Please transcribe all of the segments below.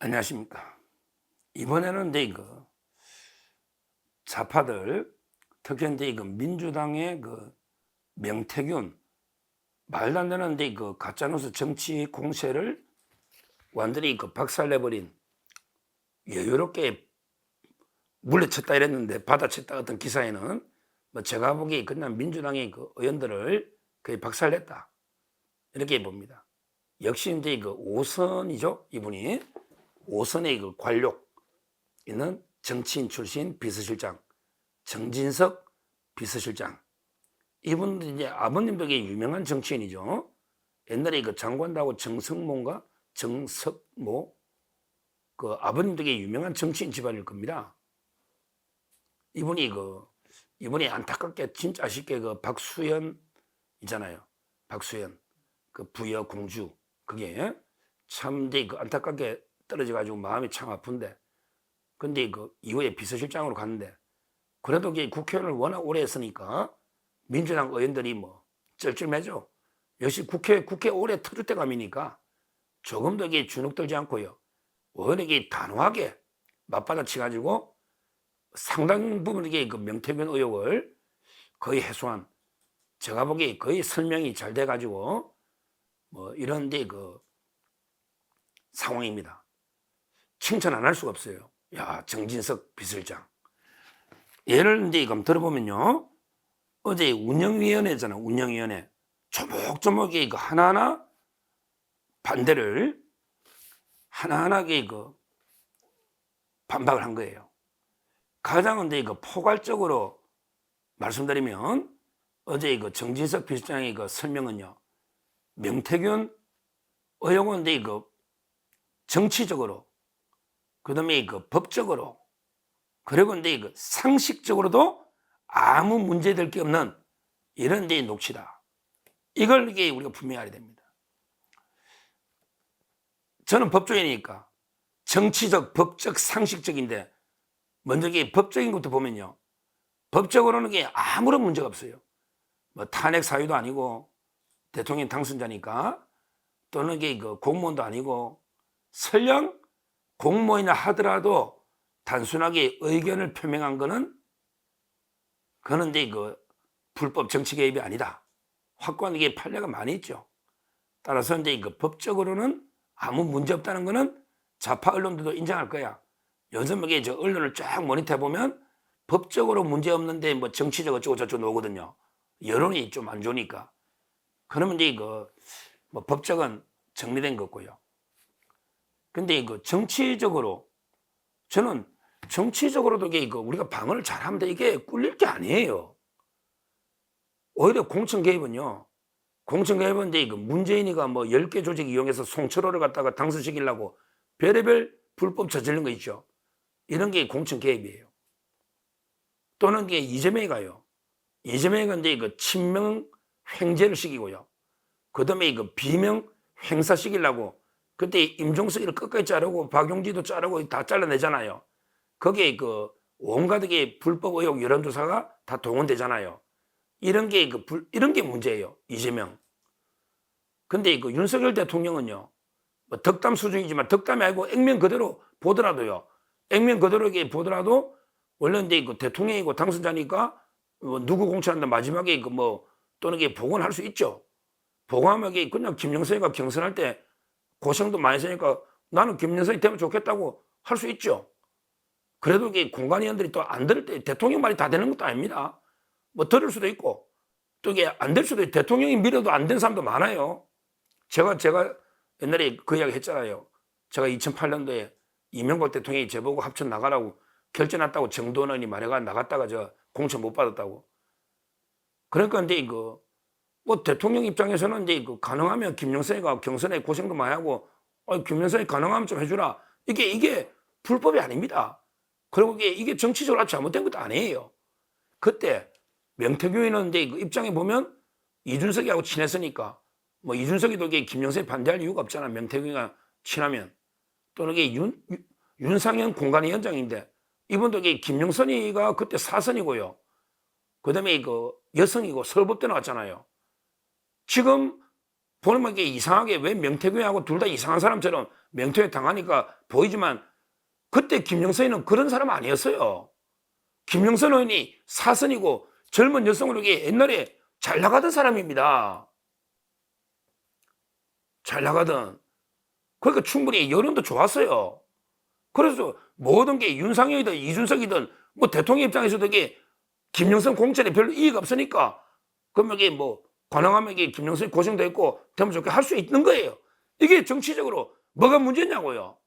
안녕하십니까. 이번에는 이제 그 좌파들 특히 이제 그 민주당의 그 명태균 말도 안 되는 이제 그 가짜뉴스 정치 공세를 완전히 그 박살내버린 여유롭게 물리쳤다 이랬는데 받아쳤다 어떤 기사에는 뭐 제가 보기에 그냥 민주당의 그 의원들을 거의 박살냈다 이렇게 봅니다. 역시 이제 그 오선이죠 이분이 오선의 그 관록 있는 정치인 출신 비서실장 정진석 비서실장 이분도 이제 아버님도 게 유명한 정치인이죠. 옛날에 그 장관다고 정성모인가 정석모 그 아버님도 게 유명한 정치인 집안일 겁니다. 이분이 그 이분이 안타깝게 진짜 아쉽게 그 박수현 있잖아요. 박수현 그 부여 공주 그게 참 이제 그 안타깝게 떨어져 가지고 마음이 참 아픈데 근데 그 이후에 비서실장으로 갔는데 그래도 국회의원을 워낙 오래 했으니까 민주당 의원들이 뭐 쩔쩔매죠. 역시 국회 국회 오래 터줏대감이니까 조금 더 이게 주눅 들지 않고요. 의원에게 단호하게 맞받아치 가지고 상당 부분 이게 그 명태균 의혹을 거의 해소한 제가 보기에 거의 설명이 잘 돼 가지고 뭐 이런 데 그 상황입니다. 칭찬 안 할 수가 없어요. 야, 정진석 비서실장. 예를 이제 그럼 들어보면요. 어제 운영위원회잖아, 운영위원회. 조목조목이 그 하나하나 반대를 하나하나게 그 반박을 한 거예요. 가장 이제 그 포괄적으로 말씀드리면 어제 그 정진석 비서장의 그 설명은요. 명태균 이제 그 정치적으로 그 다음에 그 법적으로 그리고 이제 그 상식적으로도 아무 문제될 게 없는 이런 데 녹취다. 이걸 이게 우리가 분명히 알아야 됩니다. 저는 법조인이니까 정치적, 법적, 상식적인데 먼저 이게 법적인 것도 보면요. 법적으로는 게 아무런 문제가 없어요. 뭐 탄핵 사유도 아니고 대통령 당선자니까 또는 이게 그 공무원도 아니고 설령 공무원이나 하더라도 단순하게 의견을 표명한 그는 이제 그 불법 정치 개입이 아니다. 확고하게 판례가 많이 있죠. 따라서 이제 그 법적으로는 아무 문제 없다는 거는 좌파 언론들도 인정할 거야. 요즘 이게 저 언론을 쫙 모니터해 보면 법적으로 문제 없는데 뭐 정치적 어쩌고 저쩌고 나오거든요. 여론이 좀 안 좋으니까. 그러면 이제 그 뭐 법적은 정리된 거고요. 근데 그 정치적으로 저는 정치적으로도 이게 그 우리가 방어를 잘하면 돼. 이게 꿀릴 게 아니에요. 오히려 공천 개입은요. 공천 개입은 이제 그 문재인이가 뭐 10개 조직 이용해서 송철호를 갖다가 당선시키려고 별의별 불법 저지른 거 있죠. 이런 게 공천 개입이에요. 또는 게 이재명이 가요. 이재명이 이제 그 친명 횡재를 시키고요. 그 다음에 그 비명 횡사 시키려고 그때 임종석이를 끝까지 자르고 박용지도 자르고 다 잘라내잖아요. 거기에 그게 불법 의혹 여론조사가 다 동원되잖아요. 이런 게그 불, 이런 게 문제예요. 이재명. 근데 그 윤석열 대통령은요. 뭐 덕담 수준이지만 덕담이 아니고 액면 그대로 보더라도요. 액면 그대로 게 보더라도 원래 이제 그 대통령이고 당선자니까 뭐 누구 공천한다 마지막에 그 뭐 또는 게 복원할 수 있죠. 복원하면 게 그냥 김영선이가 경선할 때 고생도 많이 했으니까 나는 김영선이 되면 좋겠다고 할 수 있죠. 그래도 이게 공관위원들이 또 안 들을 때 대통령 말이 다 되는 것도 아닙니다. 뭐 들을 수도 있고 또 이게 안 될 수도 있고 대통령이 밀어도 안 된 사람도 많아요. 제가 제가 옛날에 그 이야기 했잖아요. 제가 2008년도에 이명박 대통령이 제보고 합천 나가라고 결정했다고 정도원이 말해가 나갔다가 저 공천 못 받았다고. 그러니까 이제 이거 뭐 대통령 입장에서는 이제 그 가능하면 김영선이가 경선에 고생도 많이 하고 어, 김영선이 가능하면 좀 해주라. 이게 이게 불법이 아닙니다. 그리고 이게 이게 정치적으로 잘못된 것도 아니에요. 그때 명태균이는 이제 그 입장에 보면 이준석이하고 친했으니까 뭐 이준석이도 이게 김영선이 반대할 이유가 없잖아. 명태균이가 친하면 또는 이게 윤, 윤상현 공관위원장인데 이분도 이게 김영선이가 그때 사선이고요. 그 다음에 그 여성이고 서울법대 나왔잖아요. 지금 보면 이게 이상하게 왜 명태균하고 둘 다 이상한 사람처럼 명태균 당하니까 보이지만 그때 김영선이는 그런 사람 아니었어요. 김영선 의원이 사선이고 젊은 여성으로게 옛날에 잘 나가던 사람입니다. 잘 나가던. 그러니까 충분히 여론도 좋았어요. 그래서 모든 게 윤상현이든 이준석이든 뭐 대통령 입장에서도 이게 김영선 공천에 별로 이익 없으니까 그러면 이게 뭐 관왕하면 이게 김영선이 고생도 했고 되면 좋게 할 수 있는 거예요. 이게 정치적으로 뭐가 문제냐고요.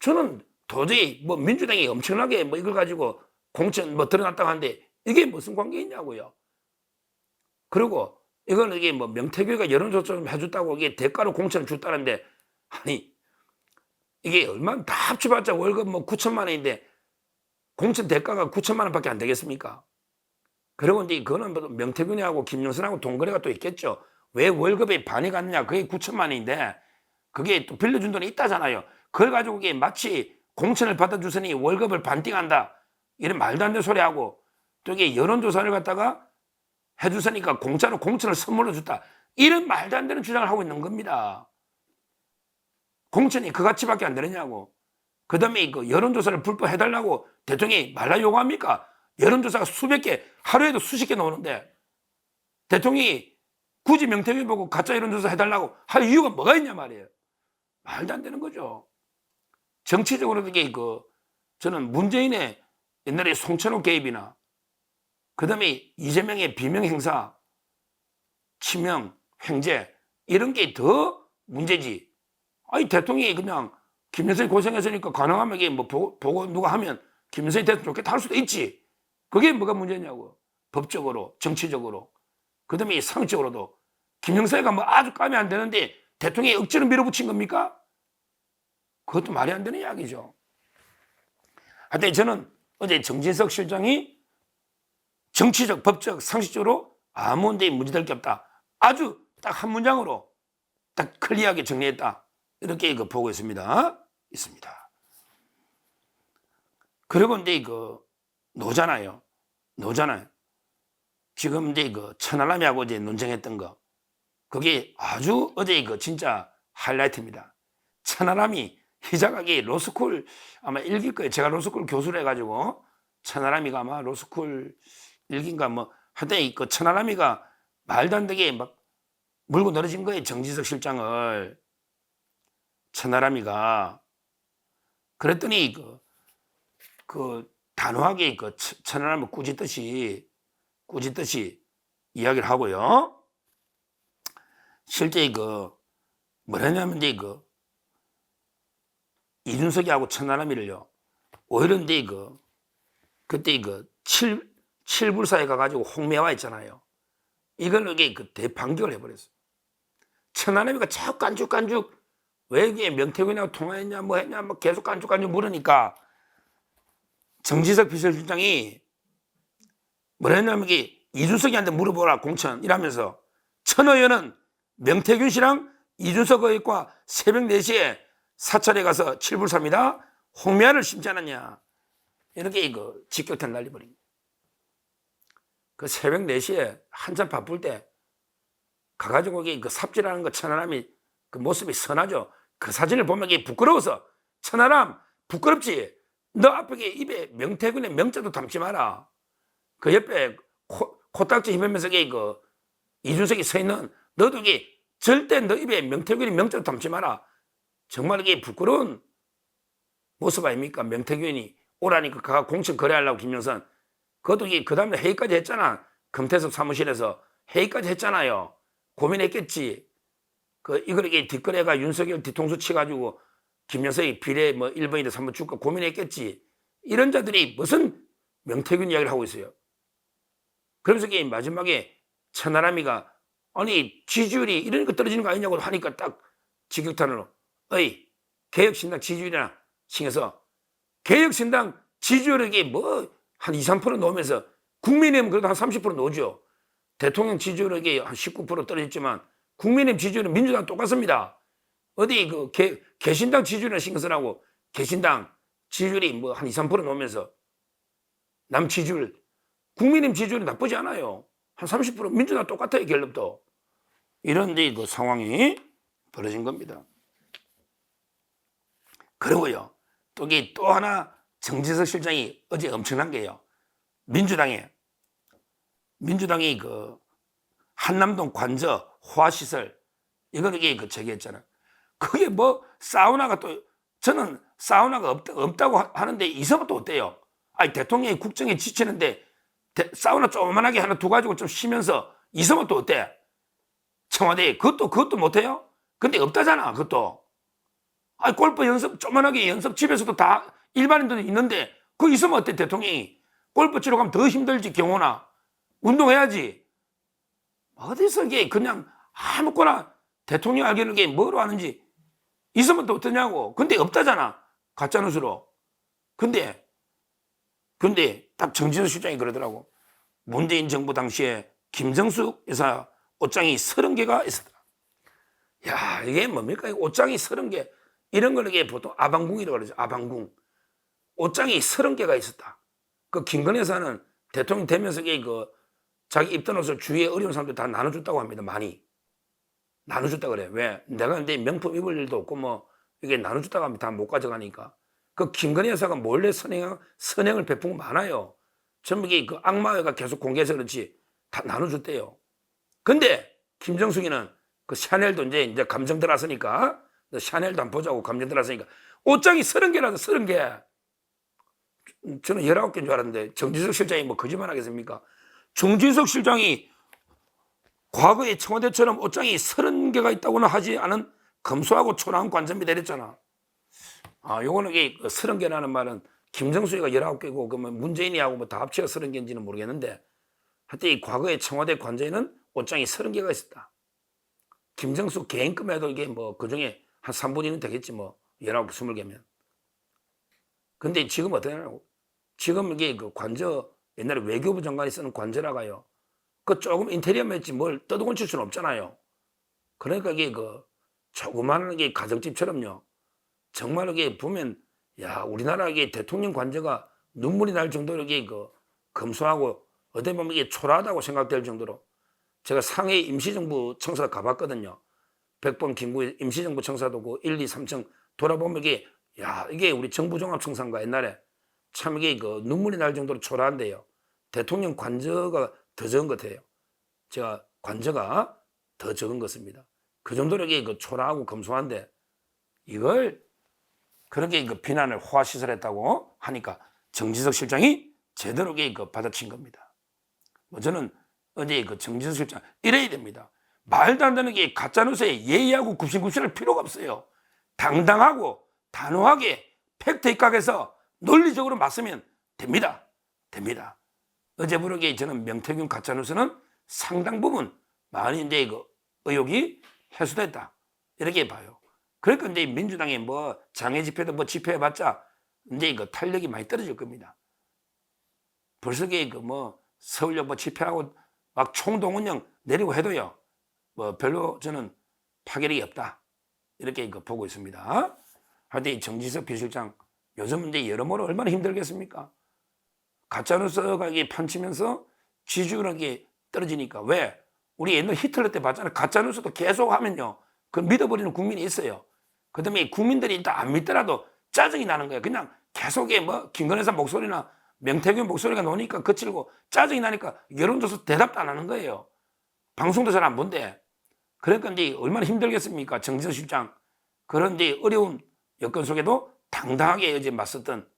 저는 도저히 뭐 민주당이 엄청나게 뭐 이걸 가지고 공천 뭐 드러났다고 하는데 이게 무슨 관계 있냐고요. 그리고 이거는 이게 뭐 명태균이가 여론조사 좀 해줬다고 이게 대가로 공천을 줬다는데 아니 이게 얼마 다 합쳐봤자 월급 뭐 9천만 원인데 공천 대가가 9천만 원밖에 안 되겠습니까? 그리고 이제 그거는 뭐 명태균이하고 김영선하고 동거래가 또 있겠죠. 왜 월급의 반이 갔느냐? 그게 9천만 원인데 그게 또 빌려준 돈이 있다잖아요. 그걸 가지고 이게 마치 공천을 받아주서니 월급을 반띵한다. 이런 말도 안 되는 소리 하고 또 이게 여론조사를 갖다가 해주서니까 공짜로 공천을 선물로 줬다. 이런 말도 안 되는 주장을 하고 있는 겁니다. 공천이 그 가치밖에 안 되느냐고. 그 다음에 그 여론조사를 불법 해달라고 대통령이 말라 요구합니까? 여론조사가 수백 개, 하루에도 수십 개 나오는데 대통령이 굳이 명태균 보고 가짜 여론조사 해달라고 할 이유가 뭐가 있냐 말이에요. 말도 안 되는 거죠. 정치적으로도 이게 그 저는 문재인의 옛날에 송천호 개입이나 그 다음에 이재명의 비명 행사, 치명, 횡재 이런 게 더 문제지. 아니 대통령이 그냥 김여선이 고생했으니까 가능하면 이게 뭐 보고, 보고 누가 하면 김여선이 대통령 좋겠다 할 수도 있지. 그게 뭐가 문제냐고. 법적으로, 정치적으로. 그 다음에 상식적으로도. 김영사가 뭐 아주 까면 안 되는데 대통령이 억지로 밀어붙인 겁니까? 그것도 말이 안 되는 이야기죠. 하여튼 저는 어제 정진석 실장이 정치적, 법적, 상식적으로 아무 데 문제될 게 없다. 아주 딱 한 문장으로 딱 클리어하게 정리했다. 이렇게 그 보고 있습니다. 있습니다. 그리고 이제 그 노잖아요. 노잖아요. 지금 이제 그 천하람이하고 이제 논쟁했던 거. 그게 아주 어제 그 진짜 하이라이트입니다. 천하람이 희자각이 로스쿨 아마 일기일 거예요. 제가 로스쿨 교수를 해가지고 천하람이가 아마 로스쿨 일기인가 뭐 하여튼 그 천하람이가 말도 안 되게 막 물고 늘어진 거예요. 정지석 실장을 천하람이가 그랬더니 그, 그 단호하게 그 천하람을 꾸짖듯이 꾸짖듯이 이야기를 하고요. 실제 그 뭐라냐면 이제 그 이준석이하고 천하람이를요. 오히려 이제 그 그때 그 칠, 칠불사에 가가지고 홍매화 있잖아요. 이걸 이게 그 대반격을 해버렸어요. 천하람이가 자꾸 깐죽깐죽 왜 이게 명태균이하고 통화했냐 뭐 했냐 뭐 계속 깐죽깐죽 물으니까 정지석 비서실장이 뭐랬냐면 이게 이준석이한테 물어보라 공천 이라면서 천 의원은 명태균 씨랑 이준석 의원과 새벽 4시에 사찰에 가서 칠불사입니다. 홍미화를 심지 않았냐. 이렇게 이거 직격탄 날려버립니다. 그 새벽 4시에 한참 바쁠 때 가가지고 그 삽질하는 거 천하람이 그 모습이 선하죠. 그 사진을 보면 이게 부끄러워서 천하람 부끄럽지. 너 앞에 입에 명태균의 명자도 담지 마라. 그 옆에 코, 코딱지 힘으면서 이게 그 이준석이 서 있는 너도 이게 절대 너 입에 명태균의 명자도 담지 마라. 정말 이게 부끄러운 모습 아닙니까? 명태균이 오라니까 가가 공천 거래하려고 김영선. 그것도 이게 그 다음에 회의까지 했잖아. 금태섭 사무실에서 회의까지 했잖아요. 고민했겠지. 그 이걸 이게 뒷거래가 윤석열 뒤통수 치가지고 김영석이 비례 뭐 1번이든 3번 줄까 고민했겠지. 이런 자들이 무슨 명태균 이야기를 하고 있어요. 그러면서 이게 마지막에 천하람이가 아니 지지율이 거 떨어지는 거 아니냐고 하니까 딱 직격탄으로 어이 개혁신당 지지율이나 칭해서 개혁신당 지지율에게 뭐한 2, 3% 놓으면서 국민의힘 그래도 한 30% 놓죠. 대통령 지지율에게 한19% 떨어졌지만 국민의힘 지지율은 민주당 똑같습니다. 어디 그 개, 개신당 지지율이나 신경 쓰라고 개신당 지지율이 뭐 한 2, 3% 놓으면서 남 지지율 국민의힘 지지율이 나쁘지 않아요. 한 30% 민주당 똑같아요 결론도. 이런 이제 그 상황이 벌어진 겁니다. 그리고요, 또 또 하나 정지석 실장이 어제 엄청난 게요. 민주당에 민주당이 그 한남동 관저 호화시설 이거는 이게 그 제기했잖아. 그게 뭐 사우나가 또 저는 사우나가 없다, 하- 하는데 또 어때요? 아니 대통령이 국정에 지치는데 대- 사우나 조그만하게 하나 두 가지고 좀 쉬면서 또 어때? 청와대에 그것도 그것도 못해요? 근데 없다잖아 그것도. 아니 골프 연습 조그만하게 연습 집에서도 다 일반인들도 있는데 그 있으면 어때 대통령이 골프 치러 가면 더 힘들지 경호나 운동해야지. 어디서 이게 그냥 아무거나 대통령 알기는 게 뭐로 하는지 있으면 또 어떠냐고. 근데 없다잖아. 가짜뉴스로. 근데, 근데 딱 정진수 실장이 그러더라고. 문재인 정부 당시에 김정숙 여사 옷장이 30개가 있었다. 야, 이게 뭡니까? 옷장이 30개. 이런 거는 이게 보통 아방궁이라고 그러죠. 아방궁. 옷장이 30개가 있었다. 그 김건희 여사는 대통령 되면서 이게 그 자기 입던 옷을 주위에 어려운 사람들 다 나눠줬다고 합니다. 많이. 나눠줬다 그래. 왜? 내가 근데 명품 입을 일도 없고 뭐 이게 나눠줬다고 하면 다 못 가져가니까. 그 김건희 여사가 몰래 선행, 선행을 베푼 거 많아요. 전부 이게 그 악마가 계속 공개해서 그렇지 다 나눠줬대요. 근데 김정숙이는 그 샤넬도 이제 이제 감정 들어왔으니까 샤넬도 한번 보자고 감정 들어왔으니까 옷장이 서른 개라도 서른 개. 저는 열아홉 개인 줄 알았는데 정진석 실장이 뭐 거짓말 하겠습니까? 정진석 실장이 과거에 청와대처럼 옷장이 서른 개가 있다고는 하지 않은 검소하고 초라한 관점이 내렸잖아. 아, 요거는 이게 서른 개라는 말은 김정수가 열아홉 개고 그러면 문재인이하고 뭐 다 합쳐서 서른 개인지는 모르겠는데 하여튼 이 과거에 청와대 관저에는 옷장이 서른 개가 있었다. 김정수 개인급에도 이게 뭐 그 중에 한 3분이는 되겠지 뭐 열아홉 스물 개면. 근데 지금 어떻게 하냐고. 지금 이게 그 관저 옛날에 외교부 장관이 쓰는 관저라가요. 그 조금 인테리어만 했지 뭘 떠도곤 칠 수는 없잖아요. 그러니까 이게 그 조그마한 게 가정집처럼요. 정말 이게 보면 야 우리나라 이게 대통령 관저가 눈물이 날 정도로 이게 그 검소하고 어떻게 보면 이게 초라하다고 생각될 정도로 제가 상해 임시정부 청사 가봤거든요. 백범 김구 임시정부 청사도 그 1, 2, 3층 돌아보면 이게 야 이게 우리 정부 종합 청사인가 옛날에 참 이게 그 눈물이 날 정도로 초라한데요. 대통령 관저가 더 적은 것 같아요. 제가 관저가 더 적은 것입니다. 그 정도로 이게 그 초라하고 검소한데 이걸 그렇게 그 비난을 호화시설했다고 하니까 정지석 실장이 제대로 그 받아친 겁니다. 뭐 저는 어제 그 정지석 실장 이래야 됩니다. 말도 안 되는 게 가짜뉴스에 예의하고 굽신굽신할 필요가 없어요. 당당하고 단호하게 팩트 입각해서 논리적으로 맞으면 됩니다. 됩니다. 어제 부르게 저는 명태균 가짜뉴스는 상당 부분 많이 이제 그 의혹이 해소됐다. 이렇게 봐요. 그러니까 이제 민주당이 뭐 장애 집회도 뭐 집회해봤자 이제 그 탄력이 많이 떨어질 겁니다. 벌써 그뭐 서울역 뭐 집회하고 막 총동원령 내리고 해도요. 뭐 별로 저는 파괴력이 없다. 이렇게 그 보고 있습니다. 하여튼 이 정지석 비실장 요즘 이제 여러모로 얼마나 힘들겠습니까? 가짜뉴스가 이게 판치면서 지지율이 떨어지니까 왜? 우리 옛날 히틀러 때 봤잖아요. 가짜뉴스도 계속 하면요. 그 믿어버리는 국민이 있어요. 그 다음에 국민들이 일단 안 믿더라도 짜증이 나는 거예요. 그냥 계속에 뭐 김건희 사 목소리나 명태균 목소리가 나오니까 거칠고 짜증이 나니까 여론조사 대답도 안 하는 거예요. 방송도 잘 안 본대. 그러니까 이제 얼마나 힘들겠습니까? 정지석 실장. 그런 이제 어려운 여건 속에도 당당하게 어제 맞섰던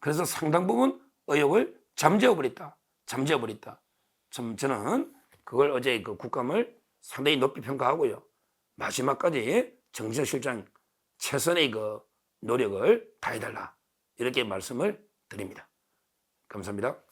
그래서 상당 부분 의혹을 잠재워 버렸다. 잠재워 버렸다. 참 저는 그걸 어제 그 국감을 상당히 높이 평가하고요. 마지막까지 정지석 실장 최선의 그 노력을 다해달라. 이렇게 말씀을 드립니다. 감사합니다.